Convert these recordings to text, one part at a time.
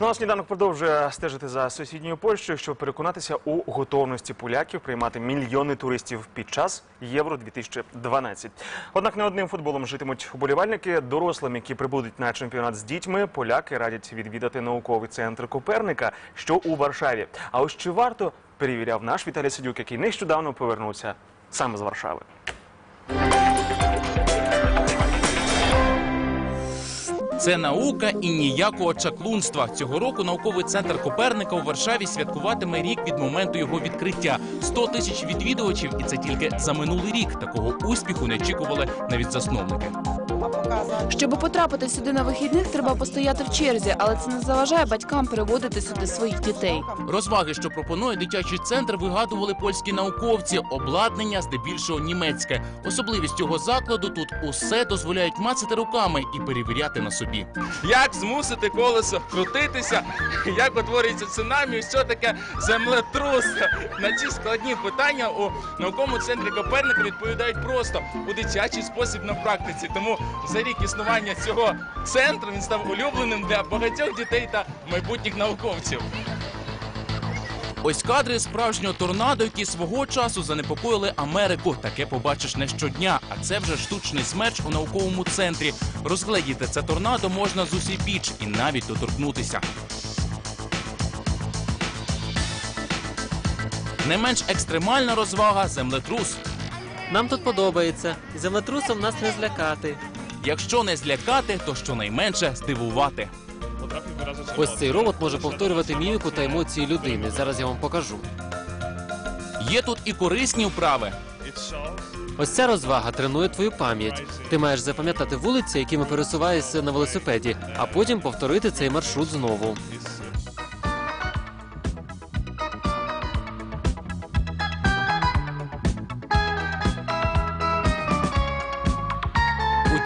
Ну а сніданок продовжує стежити за сусідньою Польщею, щоб переконатися у готовності поляків приймати мільйони туристів під час Євро 2012 Однак не одним футболом житимуть уболівальники. Дорослим, які прибудуть на чемпіонат з дітьми, поляки радять відвідати науковий центр Коперника, що у Варшаві. А ось чи варто перевіряв наш Віталій Сидюк, який нещодавно повернувся саме з Варшави. Це наука і ніякого чаклунства. Цього року науковий центр Коперника у Варшаві святкуватиме рік від моменту його відкриття. 100 тисяч відвідувачів, і це тільки за минулий рік. Такого успіху не очікували навіть засновники. Щоб потрапити сюди на вихідних, треба постояти в черзі, але це не заважає батькам переводити сюди своїх дітей. Розваги, що пропонує дитячий центр, вигадували польські науковці. Обладнання здебільшого німецьке. Особливість цього закладу тут усе дозволяють мацати руками і перевіряти на собі. Як змусити колесо крутитися, як утворюється цунамі, що таке землетрус. На ці складні питання у науковому центрі Коперника відповідають просто у дитячий спосіб на практиці. Тому за рік існування цього центру він став улюбленим для багатьох дітей та майбутніх науковців. Ось кадри справжнього торнадо, які свого часу занепокоїли Америку. Таке побачиш не щодня. А це вже штучний смерч у науковому центрі. Розгледіти це торнадо можна з усій біч і навіть доторкнутися. Не менш екстремальна розвага землетрус. Нам тут подобається. Землетрусом нас не злякати. Якщо не злякати, то щонайменше здивувати. Ось цей робот може повторювати міміку та емоції людини. Зараз я вам покажу. Є тут і корисні вправи. Ось ця розвага тренує твою пам'ять. Ти маєш запам'ятати вулиці, якими пересуваєшся на велосипеді, а потім повторити цей маршрут знову.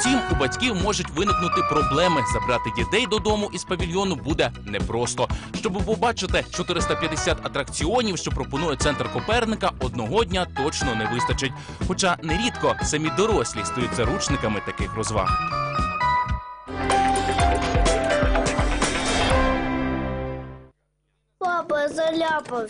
Утім, у батьків можуть виникнути проблеми. Забрати дітей додому із павільйону буде непросто. Щоб побачити 450 атракціонів, що пропонує центр Коперника, одного дня точно не вистачить. Хоча нерідко самі дорослі стають заручниками таких розваг. Папа заляпався.